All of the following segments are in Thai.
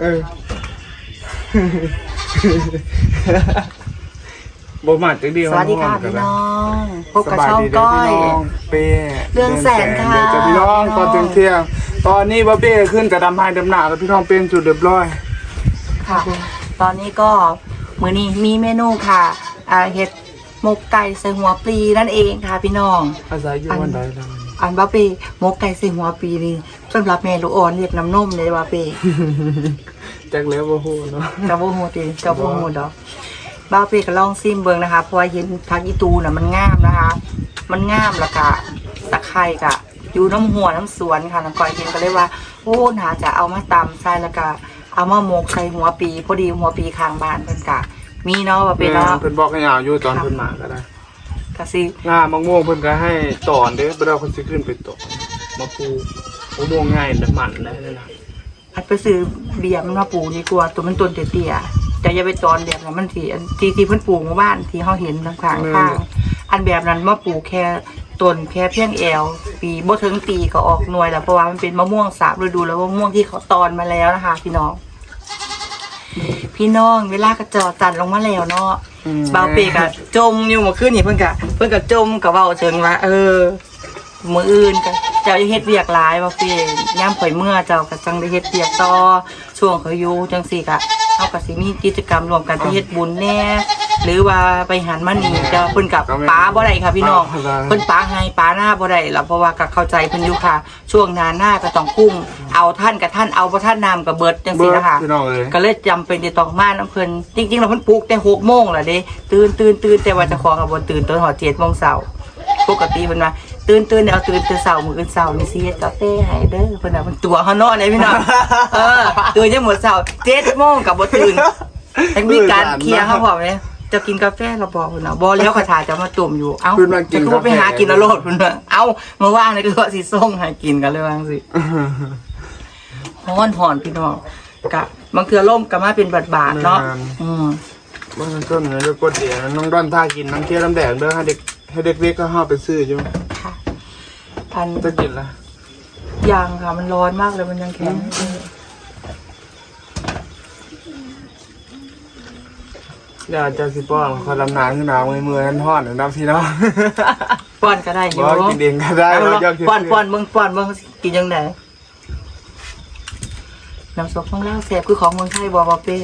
เออบ่มาจักเดียวสวัสดีค่ะพี่น้อง พบกับช่องก้อยเป้เรื่องแสนค่ะเดือนแสนเดี๋ยวจะพี่น้องตอนเที่ยงๆตอนนี้บ่เป้ขึ้นกระดำให้ดำหนาแล้วพี่น้องเป็นจุดเรียบร้อย ค่ะ ตอนนี้ก็มื้อนี้มีเมนูค่ะอ่าเห็ดหมกไก่ใส่หัวปลีนั่นเองค่ะพี่น้องอาศัยอยู่วันใดแล้ว อันบาเป้หมกไก่ใส่หัวปลีนี่สำหรับแม่ลูกอ่อนเรียกน้ำนมเลยบาเป้จักแล้วบ่ฮู้เนาะเจ้าบ่ฮู้ติเจ้าบ่ฮู้ดอกบ้าเป้ก็ลองซิมเบิ่งนะคะเพราะว่าเห็นผักอีตูน่ะมันงามนะคะ มันงามแล้วก็ตะไคร้ก็อยู่น้ำหัวน้ำสวนค่ะน้องก้อยเห็นก็เลยว่าโอ้น่าจะเอามาตำใส่แล้วก็เอามาหมกใส่หัวปี พอดีหัวปีข้างบ้านเพิ่นก็มีเนาะว่าเป็นเนาะเพิ่นบอกให้ยาวอยู่ตอนเพิ่นมาก็ได้ ก็สิงามะม่วงเพิ่นก็ให้ตอนเด้บ่ได้เอาคนสิขึ้นไปตอนมาปลูกมะม่วงง่ายแต่มันได้เลยนะอัดไปซื้อเบียร์มันมาปลูกดีกว่าตัวมันต้นเตี้ยๆแต่อย่าไปตอนแบบนั้นมันสิอันที่ที่เพิ่นปลูกหมู่บ้านที่เฮาเห็นทางข้างข้างอันแบบนั้นมาปลูกแค่ต้นแค่เพียงแอว ปีบ่ถึงปีก็ออกหน่วยแล้วเพราะว่ามันเป็นมะม่วงสามฤดูแล้วมะม่วงที่เขาตอนมาแล้วนะคะ พี่น้อง พี่น้องเวลากระจอจันลงมาแล้วเนาะอืมบาวเปกอะจมอยู่เมื่อคืนนี่เพิ่นกะเพิ่นกะจมกับเว้าเชิงว่า เออมื้ออื่นก็เจ้าจะเฮ็ดเวียกหลายบ่าวเปย่ามข่อยเมื่อเจ้าก็จังได้เฮ็ดเวียกต่อช่วงเขาอยู่จังซี่ก็เฮาก็สิมีกิจกรรมรวมกันไปเฮ็ดบุญแน่ หรือว่าไปหันมานี่เจ้าเพิ่นกับป้าบ่ได้ค่ะพี่น้องเพิ่นป้าให้ป้าหน้าบ่ได้แล้วเพราะว่าก็เข้าใจเพิ่นอยู่ค่ะ ช่วงหน้าหน้าก็ต้องกุ้งเอาท่านกับท่านเอาบ่ท่านน้ำก็เบิดจังเบิซี่ดนะคะพี่น้องเอ้ยก็เลยจำเป็นจะต้องมาน้ำเพลินจริงๆเราเพิ่นปลุกแต่หกโมงแหละเด้ตื่นตื่นตื่นแต่ว่าเจะของกับบนตื่นตอนหอเจ็ดโมงเช้าปกติเพิ่นว่าตื่นตื่นเนี่ยเอาตื่นแต่เช้ามื้ออื่นเช้านี่สิเฮ็ดกาแฟให้เด้อเพิ่นน่ะมันตัวเฮาเนาะเนี่ยพี่น้องเออตื่นยังหมดเช้าเจ็ดโมงกับบ่ตื่นแต่มีการเคลียร์เขาพร้อมเลย จะกินกาแฟเราบอกเพิ่นน่ะบ่แล้วเขาถ่าจะมาตุ่มอยู่ เอ้าเพิ่นมากินจะคือว่าไปหากินแล้วโลดเพิ่นว่าเอ้ามาว่างนี่คือว่าสิส่งให้กินกันเลยว่าจังซี่ฮ้อนหอนพี่น้องกะบางเทือล่มกะมาเป็นบาดบาดๆเนาะแม่นอืมมันต้นเนื้อก๋วยเตี๋ยวน้องด้อนท่ากินน้ำเที่ยวน้ำแดงเด้อให้เด็กให้เด็กเล็กก็ห้าไปซื้ออยู่ค่ะพันจะกินละยางค่ะ มันร้อนมากเลยมันยังแข็งอยากจะสิป้อนขอลำนานขึ้นหนาวเมื่อยเมื่อยๆท่อนๆนะพี่น้องป้อนก็ได้อยู่บ่กินเองก็ได้เอาบ่ลองยากกินป้อนป้อนเบิ่งป้อนเบิ่งกินยังไงน้ำซุปของเราแซ่บคือของเมืองไทยบ่บ่เป้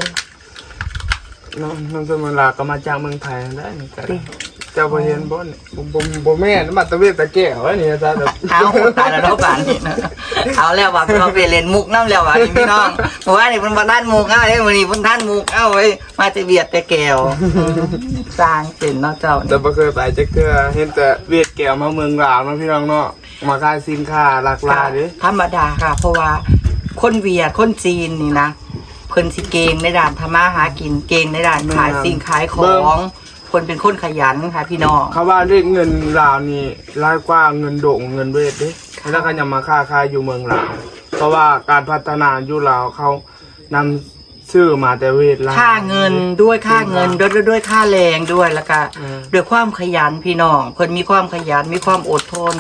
น้องน้องสมุนลาก็มาจากเมืองไทยได้นี่ก็ติ เจ้าบ่เห็นบ่เนี่ยบ่บ่บ่แม่นมาตะเวทตะแก้วอันนี้จ้าแบบเอาตายแล้วเนาะป่านนี้นะเอาแล้วว่าเราไปเล่นมุกน้ำแล้วว่านี่พี่น้องเมื่อวานนี่เพิ่นบ่ทันมุกเอาเด้มื้อนี้เพิ่นทันมุกเอาไว้มาแต่เวียดแต่แก้วอืมสร้างเป็นเนาะเจ้าแต่บ่เคยไปจักเทื่อเห็นแต่เวียดแก้วมาเมืองลาวเนาะพี่น้องเนาะมาขายสินค้าหลากหลายเด้ธรรมดาค่ะ เพราะว่าคนเวียดคนจีนนี่นะเพิ่นสิเก่งในด้านทำมาหากินเก่งในด้านขายสิ่งขายของ คนเป็นคนขยันค่ะพี่น้อง เขาว่าได้เงินลาวนี่ร้ายกว่าเงินโด่งเงินเวทเด้แล้วก็ยังมาค้าขายอยู่เมืองลาวเพราะว่าการพัฒนาอยู่ลาวเขานำชื่อมาแต่เวทลาว ค่าเงินด้วยค่าเงินด้วยด้วยด้วยค่าแรงด้วยแล้วก็อืม ด้วยความขยันพี่น้องเพิ่นมีความขยันมีความอดทน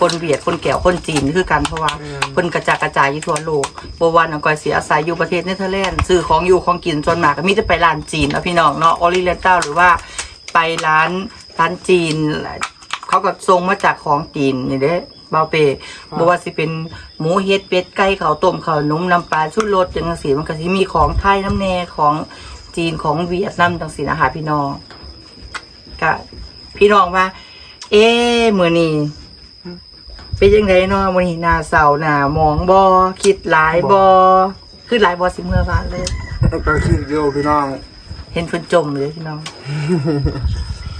คนเวียดคนแก้วคนจีนคือกันเพราะว่าเพิ่นกระจายกระจายอยู่ทั่วโลกบ่ว่าน้องก้อยสิอาศัยอยู่ประเทศเนเธอร์แลนด์ซื้อของอยู่ของกินส่วนมากก็มีแต่ไปร้านจีนเนาะพี่น้องเนาะออริเ n น a l หรือว่า ไปร้านร้านจีน เขาก็ส่งมาจากของจีนนี่เด้เบาเปบ่ว่าสิเป็นหมูเฮ็ดเป็ดไก่ข้าวต้มข้าวหนุ่มน้ำปลาชุดรสจังซี่มันก็สิมีของไทยน้ำแน่ของจีนของเวียดนามจังซี่นะคะพี่น้องก็พี่น้องว่า เอ๊ะมื้อนี้เป็นจังไดเนาะมื้อนี้หน้าเศร้าหน้าหมองบ่คิดหลายบ่คือหลายบ่สิเมื่อวานเลยก็คือเดียวพี่น้อง เห็นเพิ่นจมเลยพี่น้อง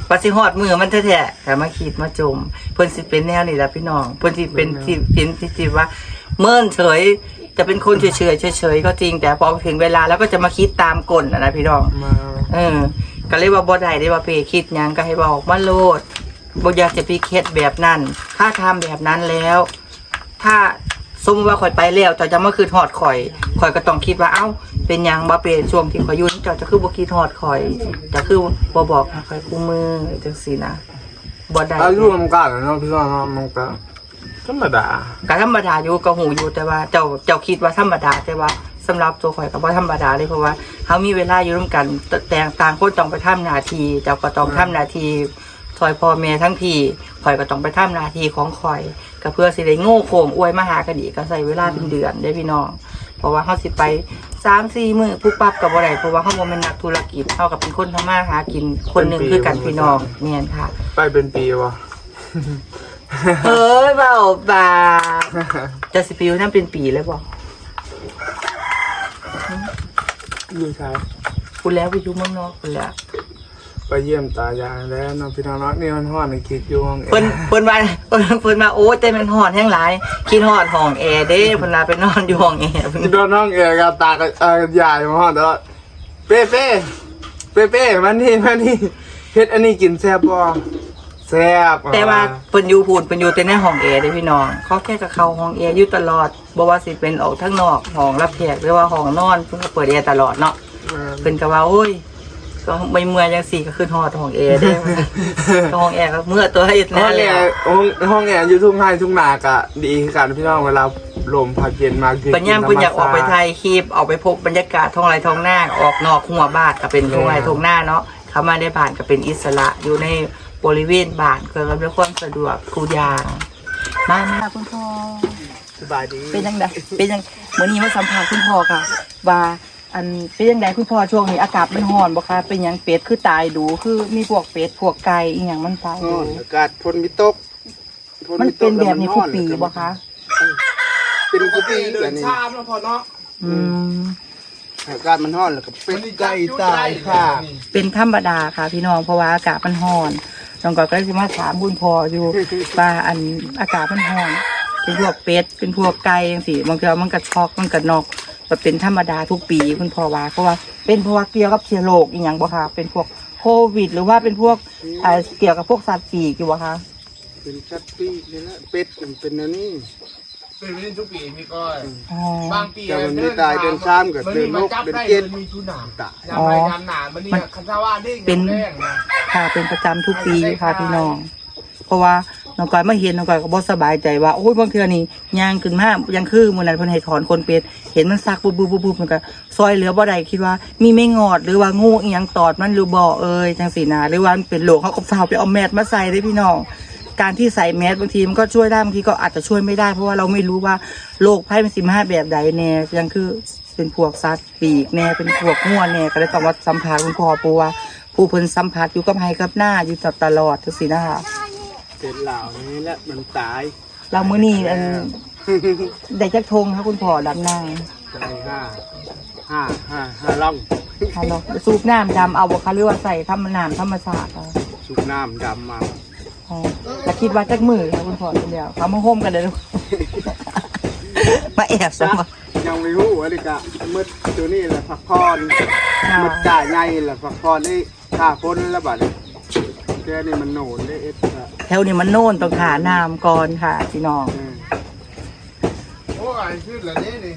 ปัสิฮอดมือมันแท้ๆแต่มาขีดมาจมเพิ่นสิเป็นแนวนี่แหละพี่น้องเพิ่นสิเป็นที่เป็นที่ที่ว่า เมินเฉยจะเป็นคนเฉยๆเฉยๆก็จริง แต่พอถึงเวลาแล้วก็จะมาคิดตามกลนะนะพี่น้องมาเออ ก็เลยว่าบ่ได้ได้ว่าเปคิดหยังก็ให้บอกมาโลดบ่อยากจะไปเคสแบบนั้น ถ้าทำแบบนั้นแล้ว ถ้าสมมติว่าข่อยไปแล้วเจ้าจะมาคืนหอดข่อยข่อยก็ต้องคิดว่าเอ้า เป็นหยังบ่เป็นช่วงที่ข่อยอยุ่นเจ้าจะคือบ่คิดหอดข่อยจะคือบ่บอกให้ข่อยคู่มือจังซี่นะบ่ได้อายุมันกันเนาะพี่น้องเนาะมันก็ธรรมดาก็ธรรมดาอยู่ก็หูอยู่แต่ว่า เจ้าเจ้าคิดว่าธรรมดาแต่ว่าสำหรับตัวข่อยก็บ่ธรรมดาเลยเพราะว่าเฮามีเวลาอยู่ร่วมกันแต่แต่ต่างคนต้องไปทำหน้าที่เจ้าก็ต้องทำหน้าที่ซอยพ่อแม่ทั้งพี่ข่อยก็ต้องไปทำหน้าที่ของข่อยก็เพื่อสิได้โง่โค้งอวยมาหากันอีกก็ใส่เวลาเป็นเดือนเด้พี่น้อง ราะว่าเฮาสิไปสามสี่มื้อปุ๊บปั๊บก็บ่ได้เพราะว่าเฮาบ่แม่นนักธุรกิจเฮาก็เป็นคนทำมาหากินคนหนึงคือกันพี่น้องแม่นค่ะ ไปเป็นปีวะเฮ้ยเบาบาจะสิปิวนั่นเป็นปีเลยบอกอยู่ใช่คุณแล้วไปอยู่เมืองนอกคุณแล้ว ไปเยี่ยมตายายแล้วเน้องพี่น้องเนาะนี่มันห้อนในคิดอยู่ห้องเอเพิ่นเพิ่นมาเพิ่นเพิ่นมาโอ้แต่มันหอนแห้งหลายคิดหอดห้องแอร์เด้เพิ่นลาไปนอนอยู่ห้องแอร์เพิ่นโดนห้องเอกบตากับเอ่อยายมาห้องตลอดเป้เป้เป้เป้มานี่มานี่เฮ็ดอันนี้กินแซ่บบ่แซ่บแต่ว่าเพิ่นอยู่พูนเพิ่นอยู่แต่ในห้องแอร์เด้พี่น้องเขาแค่กับเขาห้องแอร์อยู่ตลอดบ่ว่าสิเป็นออกข้างนอกห้องรับแขกหรือว่าห้องนอนเพิ่นก็เปิดแอร์ตลอดเนาะเพิ่นก็ว่าโอ้ย ก็ไม่เมื่อยจังสี่ก็ขึ้นฮอดห้องแอร์เด้ก็ห้องแอร์ก็เมื่อตัวเฮ็ดห้แน่องแล้แอวร์ห้องห้องแอร์อยู่ทุ่งไห้ทุ่งนากะดีคือกันพี่น้องเวลาลมพัดเย็นมาคือปัญญามเพิ่นอยากออกไปถ่ายคลิปออกไปพบบรรยากาศท้องไร่ท้องนาออกนอกหัวบ้านก็เป็นท้องไร่ท้องนาเนาะเข้ามาในบ้านก็เป็นอิสระอยู่ในบริเวณบ้านก็รับด้วยความสะดวกทุกอย่างมามาคุณพ่อสบายดีเป็นจังไดเป็นจังมื้อนี้มาสัมภาษณ์คุณพ่อค่ะว่า อันเป็นจังไดคุณพ่อช่วงนี้อากาศมันร้อนบ่คะเป็นหยังเป็ดคือตายดูคือมีพวกเป็ดพวกไก่อีหยังมันตายดูอากาศพลมิตกฝมันเป็นแบบนี้ทุกปีแล้วบ่คะเป็นทุกปีเดิแบบนนี้ชามแล้วพอเนาะอืมอากาศมันร้อนแล้วก็เป็นไก่ตายค่ะเป็นธรรมดาค่ะ พี่น้องเพราะว่าอากาศมันร้อนน้องก็ก็จะมาถามคุณพ่ออยู่ว่าอันอากาศมันร้อนเป็นพวกเป็ดเป็นพวกไก่จังซี่บางทีมันก็ช็อกมันก็นอก มันเป็นธรรมดาทุกปีคุณพ่อว่าเพราะว่าเป็นเพราะว่าเกี่ยวกับเชื้อโรคอีหยังบ่คะเป็นพวกโควิด หรือว่าเป็นพวกอ่าเกี่ยวกับพวกสัตว์ปีกอยู่บ่คะเป็นชัดปีกนี่แหละเป็ดมันเป็นอันนี้เป็นวินทุกปีพี่ก้อยอ๋อบางปีแต่มันไม่ตายเดินซ้ำกับเดินนกเดินเจ็ดมีทุนหนาตายยามไรยามหนามันเนี่ยคันซาว่าเด้งเป็นแรงนะค่ะเป็นประจำทุกปีค่ะพี่น้อง เพราะว่า น้องก้อยมาเห็นน้องก้อยก็บ่สบายใจว่าโอ้ยบางเทื่อนี่ยางขึ้นมายังคือมื้อนั้นเพิ่นให้ถอนคนเป็ดเห็นมันซักปุ๊บปุ๊บปุ๊บปุ๊บมันก็ซอยเหลือบ่ได้คิดว่ามีไม่งอดหรือว่างูอีหยังตอดมันหรือบ่เอ่ยจังซี่นะหรือว่ามันเป็นโรคเขาก็ฟ้าวไปเอาแมสมาใส่ได้พี่น้องการที่ใส่แมสบางทีมันก็ช่วยได้บางทีก็อาจจะช่วยไม่ได้ เพราะว่าเราไม่รู้ว่าโรคภัยมันสิมาแบบใดแน่ยังคือเป็นพวกสัตว์ปีกแน่เป็นพวกง่วแน่ก็เลยต้องมาสัมผัสคุณพ่อปูว่า ผู้เพิ่นสัมผัสอยู่กับไห้กับหน้าอยู่ตลอดจังซี่นะคะ เป็นเหล่านี้แหละมันตายเรามื้อนี้อันได้จักทงค่ะคุณพ่อดำนางตายห้าห้าห้าห้าล่องค่ะเนาะสูบน้ำดำเอาบ่คะหรือว่าใส่ธรรมน้ำธรรมชาติอะสูบน้ำดำมาอ๋อแล้วคิดว่าจักมือค่ะคุณพ่อคนเดียวเขามาโฮมกันเลยลูกมาแอบซะจ้ะมายังไม่รู้อะไรกะมืดตัวนี้แหละพักผ่อนค่ะมืดจ่ายไงแหละพักผ่อนได้ค่าพ้นแล้วบัดนี้ แกนี่มันโหนนได้เอสอะแถวนี้มันโน่นต้องขาน้ำก่อนค่ะพี่น้องเออโอ้ยขึ้นแล้วนี่นี่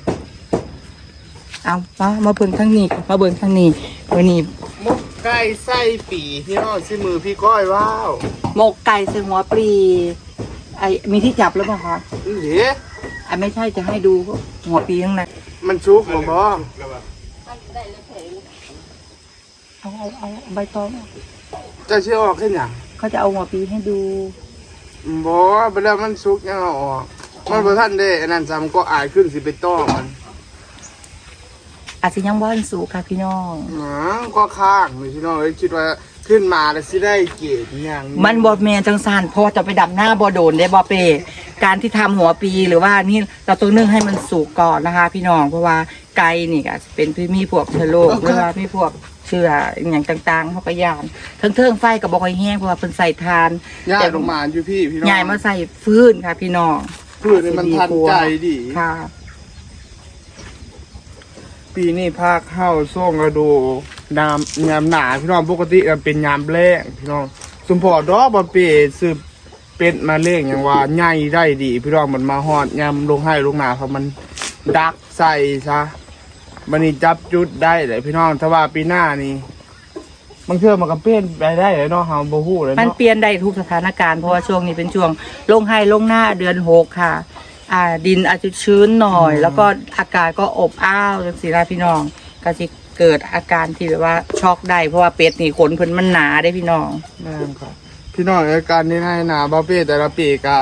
เอามามาเบิ่งทางนี้มาเบิ่งทางนี้วันนี้มุกไก่ไส้ปีพี่น้องที่มือพี่ก้อยว้าวหมกไก่ใส่หัวปลีไอมีที่จับแล้วเปล่าคะนี่เดี๋ยวไอไม่ใช่จะให้ดูหัวปลีข้างในมันชุกบ่บ่เอาเอาเอาเอาใบตองเอา จะเชื่อออกแค่หยังเขาจะเอาหัวปลีให้ดูบ่ไปแล้วมันชุกยังเอาออกมันบ่ทันได้อันนั้นจำก็อายขึ้นสิไปต้อมันอาจจะยังว่านสูค่ะพี่น้องหนาก็ข้างนี่พี่น้องเอ้ยคิดว่าขึ้นมาแล้วสิได้เกียรติอย่างมันบอแมนจังสันเพราะว่าจะไปดับหน้าบอโดนได้บอเป การที่ทำหัวปีหรือว่านี่เราต้องนึ่งให้มันสุกก่อนนะคะ พี่น้องเพราะว่าไก่นี่ก็จะเป็นพี่มีพวกเชื้อโรคหรือว่ามีพวก เชื้ออย่างต่างๆเขาก็ยานเทิงเทิงๆไฟกับบอกให้แห้งเพราะว่าเป็นใส่ทานย่ายลงมาอยู่พี่พี่น้องใหญ่มาใส่ฟื้นค่ะ พี่น้องพืชนี่มันทันใจดี ค่ะ ปีนี้ภาคเข้าส่งกระดูนามยามหนาพี่น้องปกติมันเป็นยามแรงพี่น้องสมพอดอกบ่เปสืบเป็ดมาเล่งอย่างว่าใหญ่ได้ดี พี่น้องมันมาฮอดยามลงให้ลงหนาเพราะมันดักใส่ซะ มันนี่จับจุดได้เลยพี่น้องถ้าว่าปีหน้านี่บางเทื่อมันก็เปลี่ยนไปได้เลยเนาะเฮาบ่ฮู้เลยมันเนาะเปลี่ยนได้ทุกสถานการณ์เพราะว่าช่วงนี้เป็นช่วงลงให้ลงหน้าเดือนหกค่ะ อ่าดินอาจจะชื้นหน่อยอืมแล้วก็อากาศก็อบอ้าวจังซี่นะพี่น้องก็สิเกิดอาการที่แบบว่าช็อกได้เพราะว่าเป็ดนี่ขนเพิ่นมันหนาได้พี่น้อง แม่นครับพี่น้องอาการนี้ให้นาบาเป้แต่ละปีก็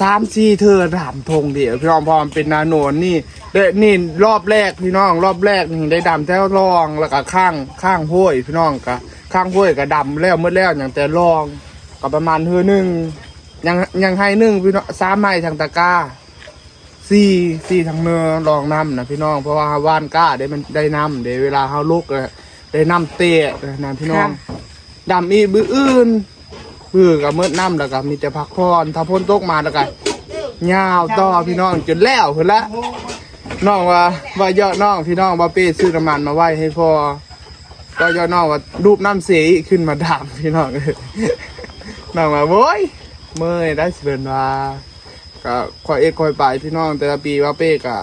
สามสี่เธอถามทงเดียวพี่น้องพอมันเป็นนาโนนนี่เดะนี่รอบแรกพี่น้อง รอบแรกนี่ได้ดำแต่รองแล้วก็ข้างข้างห้วยพี่น้องก็ข้างห้วยก็ดำแล้วเมื่อแล้วอย่างแต่รองก็ประมาณเฮือหนึ่งยังยังให้หนึ่งพี่น้องสามไม้ทางตะกร้าสี่สี่ทางเนื้อรองน้ำนะพี่น้องเพราะว่าว่านกล้าได้มันได้น้ำเดี๋ยวเวลาเขาลุกเลยได้น้ำเตะนะพี่น้องค่ะดำอีกบืออื่น บือกับเมื่อน้ำแล้วก็มีแต่พักผ่อนถ้าพ้นตกมาแล้วก็ยาวต่อพี่น้องจนแล้วเพิ่นละน้องว่าว่าเยอะน้องพี่น้องว่าเป้ซื้อน้ำมันมาไว้ให้พอก็เยอะน้องว่ารูปน้ำเสียขึ้นมาดำพี่น้องน้องว่าโว้ยเมื่อยได้เสินว่าก็คอยเอกคอยไปพี่น้องแต่ละปีว่าเป้ก็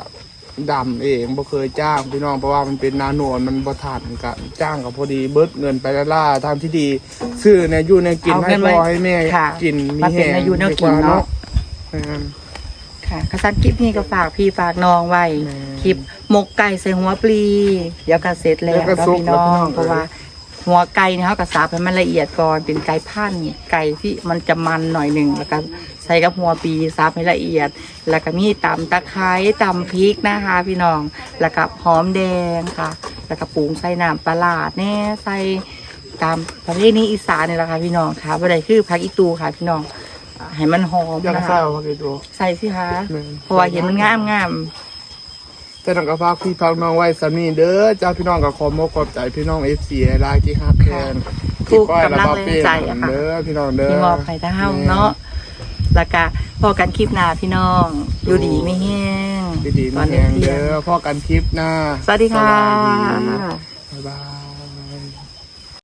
ดำเองบ่เคยจ้างพี่น้องเพราะว่ามันเป็นนาโนนมันบ่ทันกันจ้างก็พอดีเบิดเงินไปละล่าทางที่ดี ซื้อเนี่ยอยู่ในกินเอาให้เงินไว้พ่อให้แม่ค่ะ กินมีมาเป็นแห้งอายุแนวกินดีว่เนาะแม่น ค่ะกษัตริย์คลิปนี้ก็ฝากพี่ฝากน้องไว้แม่คลิปหมกไก่ใส่หัวปลี เดี๋ยวก็เสร็จแล้วเดี๋ยวก็เนาะสุกพี่น้อแล้วพี่น้งองเพราะว่า หัวไก่เนี่ยเขาก็สับให้มันละเอียดก่อนเป็นไก่พันธุ์ไก่ที่มันจะมันหน่อยหนึ่งแล้วก็ใส่กับหัวปลีสับให้ละเอียด แล้วก็มีตำตะไคร้ตำพริกนะคะ พี่น้อง แล้วก็หอมแดงค่ะ แล้วก็ปรุงใส่น้ำปลาร้าแน่ใส่ตามประเภทนี้อีสานนี่แหละค่ะพี่น้องค่ะบ่ได้คือผักอีตูค่ะพี่น้องอ่าให้มันหอมอยากนะใส่คะเอาพักอีตัวใส่สิคะแม่นเพราะว่าเห็นมันงามงาม แต่น้องก็ฝากพี่พักน้องไว้สามีเด้อจ้าพี่น้องก็ขอมกขอบใจพี่น้อง FC ให้หลายที่ฮักแทนทุกก้อยกำลังบ่แรงเป้ใจอะค่ะเด้อพี่น้องเด้อที่มอบให้ทางเฮาเนาะแล้วก็พอกันคลิปหน้าพี่น้องอยู่ดีไม่แห้งดีๆตมีอนแหนี้งเที่ยเด้งอพ่อกันคลิปหน้าสวัสดีค่ะสวัสดีบ๊ายบาย